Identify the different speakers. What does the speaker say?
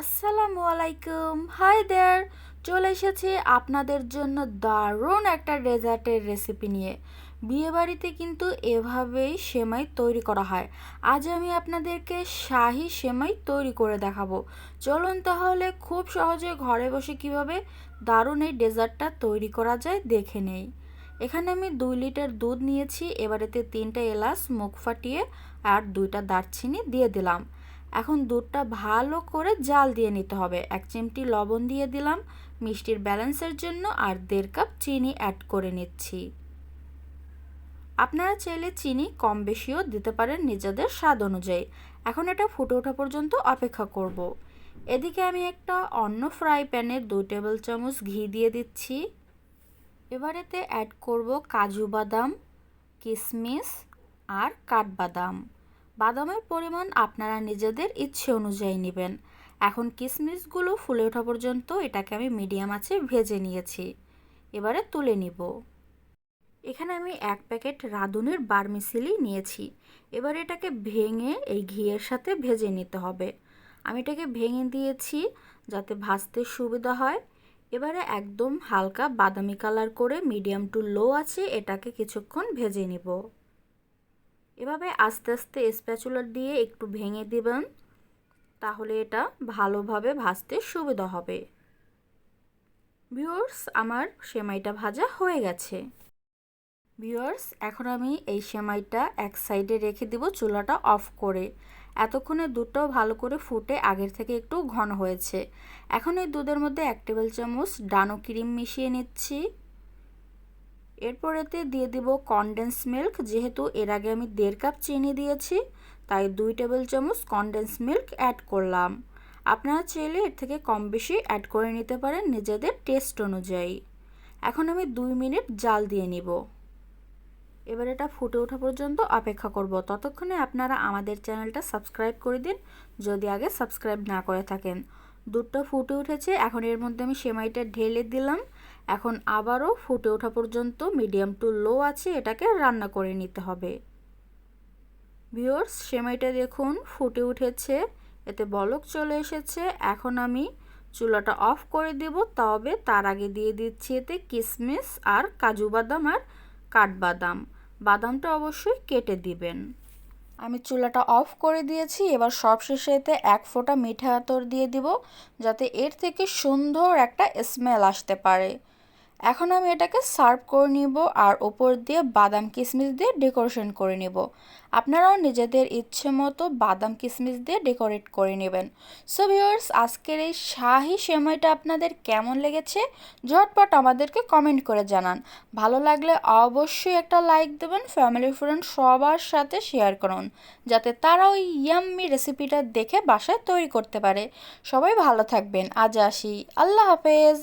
Speaker 1: আসসালামু আলাইকুম। Hi there চলে এসেছি আপনাদের জন্য দারুণ একটা ডেজার্টের রেসিপি নিয়ে। বিয়েবাড়িতে কিন্তু এভাবেই সেমাই তৈরি করা হয়। আজ আমি আপনাদেরকে শাহি সেমাই তৈরি করে দেখাবো। চলুন তাহলে খুব সহজে ঘরে বসে কীভাবে দারুণ এই ডেজার্টটা তৈরি করা যায় দেখে নেই। এখানে আমি দুই লিটার দুধ নিয়েছি, এবারেতে তিনটা এলাচ মুখ ফাটিয়ে আর দুইটা দারচিনি দিয়ে দিলাম। এখন দুধটা ভালো করে জাল দিয়ে নিতে হবে। এক চিমটি লবণ দিয়ে দিলাম, মিষ্টির ব্যালেন্সের জন্য আর দেড় কাপ চিনি অ্যাড করে নিচ্ছি। আপনারা চাইলে চিনি কম বেশিও দিতে পারেন নিজেদের স্বাদ অনুযায়ী। এখন এটা ফুটে ওঠা পর্যন্ত অপেক্ষা করব। এদিকে আমি একটা অন্য ফ্রাই প্যানে দুই টেবিল চামচ ঘি দিয়ে দিচ্ছি। এবারেতে অ্যাড করব কাজু বাদাম কিশমিশ আর কাঠবাদাম। বাদামের পরিমাণ আপনারা নিজেদের ইচ্ছে অনুযায়ী নেবেন। এখন কিশমিশগুলো ফুলে ওঠা পর্যন্ত এটাকে আমি মিডিয়াম আছে ভেজে নিয়েছি। এবারে তুলে নিব। এখানে আমি এক প্যাকেট রাঁধুনির বার্মিসিলি নিয়েছি। এবার এটাকে ভেঙে এই ঘিয়ের সাথে ভেজে নিতে হবে। আমি এটাকে ভেঙে দিয়েছি যাতে ভাজতে সুবিধা হয়। এবারে একদম হালকা বাদামি কালার করে মিডিয়াম টু লো আছে এটাকে কিছুক্ষণ ভেজে নিব। এভাবে আস্তে আস্তে স্প্যাচুলার দিয়ে একটু ভেঙে দেবেন, তাহলে এটা ভালোভাবে ভাজতে সুবিধা হবে। ভিউয়ার্স আমার সেমাইটা ভাজা হয়ে গেছে। ভিউয়ার্স এখন আমি এই সেমাইটা এক সাইডে রেখে দিব চুলাটা অফ করে। এতক্ষণে দুধটাও ভালো করে ফুটে আগের থেকে একটু ঘন হয়েছে। এখন এই দুধের মধ্যে এক টেবিল চামচ ডানো ক্রিম মিশিয়ে নিচ্ছি। এরপরেতে দিয়ে দিব কনডেন্স মিল্ক যেহেতু এর আগে আমি দেড় কাপ চিনি দিয়েছি, তাই দুই টেবিল চামচ কনডেন্স মিল্ক অ্যাড করলাম। আপনারা চাইলে এর থেকে কম বেশি অ্যাড করে নিতে পারেন নিজেদের টেস্ট অনুযায়ী। এখন আমি দুই মিনিট জাল দিয়ে নিব। এবার এটা ফুটে ওঠা পর্যন্ত অপেক্ষা করব। ততক্ষণে আপনারা আমাদের চ্যানেলটা সাবস্ক্রাইব করে দিন, যদি আগে সাবস্ক্রাইব না করে থাকেন। দুধটা ফুটে উঠেছে, এখন এর মধ্যে আমি সেমাইটা ঢেলে দিলাম। এখন আবারও ফুটে ওঠা পর্যন্ত মিডিয়াম টু লো আছে, এটাকে রান্না করে নিতে হবে। ভিওর্স সেমাইটা দেখুন, ফুটে উঠেছে, এতে বলক চলে এসেছে। এখন আমি চুলাটা অফ করে দেব, তবে তার আগে দিয়ে দিচ্ছি এতে কিশমিশ আর কাজু বাদাম আর কাঠবাদাম। বাদামটা অবশ্যই কেটে দিবেন। আমি চুলাটা অফ করে দিয়েছি, এবার সব শেষে এতে এক ফোঁটা মিঠা আতর দিয়ে দিব, যাতে এর থেকে সুন্দর একটা স্মেল আসতে পারে। এখন আমি এটাকে সার্ভ করে নিব আর ওপর দিয়ে বাদাম কিশমিশ দিয়ে ডেকোরেশন করে নিব। আপনারাও নিজেদের ইচ্ছে মতো বাদাম কিশমিশ দিয়ে ডেকোরেট করে নেবেন। সো ভিউয়ার্স, আজকের এই শাহি সেমাইটা আপনাদের কেমন লেগেছে? ঝটপট আমাদেরকে কমেন্ট করে জানান। ভালো লাগলে অবশ্যই একটা লাইক দেবেন, ফ্যামিলি, ফ্রেন্ড সবার সাথে শেয়ার করুন, যাতে তারা ওই ইয়াম্মি রেসিপিটা দেখে বাসায় তৈরি করতে পারে। সবাই ভালো থাকবেন। আজ আসি। আল্লাহ হাফেজ।